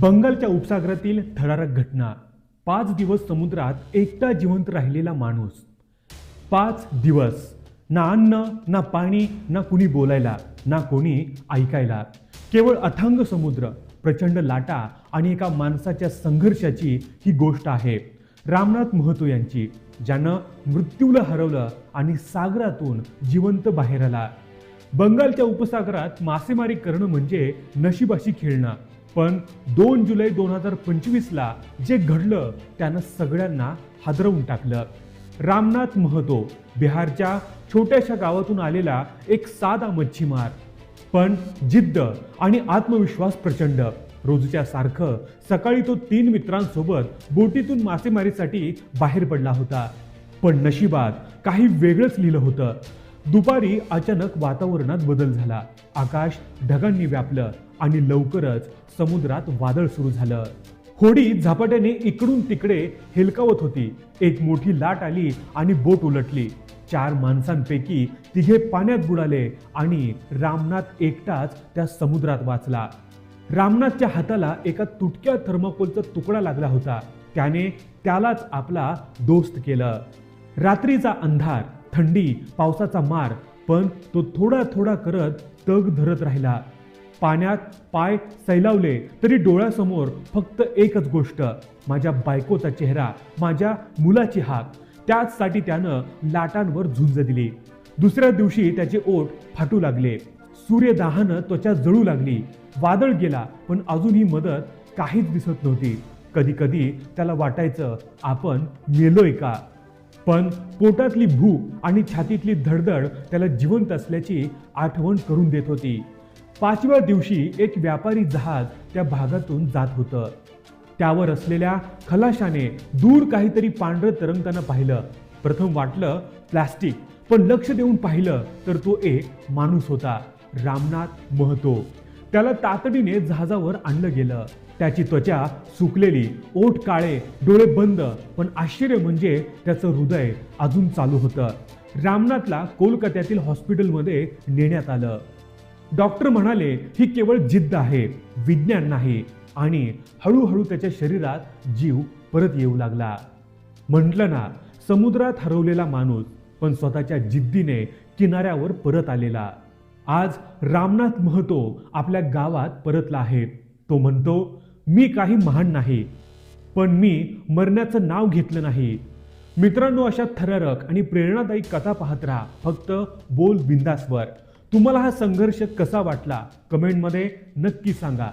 बंगालच्या उपसागरातील थरारक घटना. पाच दिवस समुद्रात एकटा जिवंत राहिलेला माणूस. पाच दिवस. ना अन्न ना पाणी ना कुणी बोलायला ना कोणी ऐकायला. केवळ अथांग समुद्र प्रचंड लाटा आणि एका माणसाच्या संघर्षाची ही गोष्ट आहे. रामनाथ महतो यांची ज्यानं मृत्यूला हरवलं आणि सागरातून जिवंत बाहेर आला. बंगालच्या उपसागरात मासेमारी करणं म्हणजे नशिबाशी खेळणं. पण दोन जुलै दोन हजार पंचवीसला जे घडलं त्यानं सगळ्यांना हादरवून टाकलं. रामनाथ महतो बिहारच्या छोट्याशा गावातून आलेला एक साधा मच्छीमार. पण जिद्द आणि आत्मविश्वास प्रचंड. रोजच्या सारखं सकाळी तो तीन मित्रांसोबत बोटीतून मासेमारीसाठी बाहेर पडला होता. पण नशिबात काही वेगळंच लिहिलं होतं. दुपारी अचानक वातावरणात बदल झाला. आकाश ढगांनी व्यापलं आणि लवकरच समुद्रात वादळ सुरू झालं. होडी झपाट्याने इकडून तिकडे हेलकावत होती. एक मोठी लाट आली आणि बोट उलटली. चार माणसांपैकी तिघे पाण्यात बुडाले आणि रामनाथ एकटाच त्या समुद्रात वाचला. रामनाथच्या हाताला एका तुटक्या थर्माकोलचा तुकडा लागला होता. त्याने त्यालाच आपला दोस्त केलं. रात्रीचा अंधार. थंडी पावसाचा मार पण तो थोडा थोडा करत तग धरत राहिला. पाण्यात पाय सैलावले तरी डोळ्यासमोर फक्त एकच गोष्ट माझ्या बायकोचा चेहरा माझ्या मुलाची हाक. त्याचसाठी त्यानं लाटांवर झुंज दिली. दुसऱ्या दिवशी त्याचे ओठ फाटू लागले. सूर्यदाहानं त्वचा जळू लागली. वादळ गेला पण अजूनही मदत काहीच दिसत नव्हती. कधी कधी त्याला वाटायचं आपण मेलोय का? पण पोटातली भूक आणि छातीतली धडधड त्याला जिवंत असल्याची आठवण करून देत होती. पाचव्या दिवशी एक व्यापारी जहाज त्या भागातून जात होतं. त्यावर असलेल्या खलाशाने दूर काहीतरी पांढरं तरंगताना पाहिलं. प्रथम वाटलं प्लास्टिक पण लक्ष देऊन पाहिलं तर तो एक माणूस होता रामनाथ महतो. त्याला तातडीने जहाजावर आणलं गेलं. त्याची त्वचा सुकलेली ओठ काळे डोळे बंद पण आश्चर्य म्हणजे त्याचं हृदय अजून चालू होतं. रामनाथला कोलकात्यातील हॉस्पिटलमध्ये नेण्यात आलं. डॉक्टर म्हणाले ही केवळ जिद्द आहे विज्ञान नाही आणि हळूहळू त्याच्या शरीरात जीव परत येऊ लागला. म्हटलं ना समुद्रात हरवलेला माणूस पण स्वतःच्या जिद्दीने किनाऱ्यावर परत आलेला. आज रामनाथ महतो आपल्या गावात परतला आहे. तो म्हणतो मी काही महान नाही पण मी मरण्याचं नाव घेतलं नाही. मित्रांनो अशा थरारक आणि प्रेरणादायी कथा पाहत राहा. फक्त बोल बिंदासवर. तुम्हाला हा संघर्ष कसा वाटला? कमेंटमध्ये नक्की सांगा.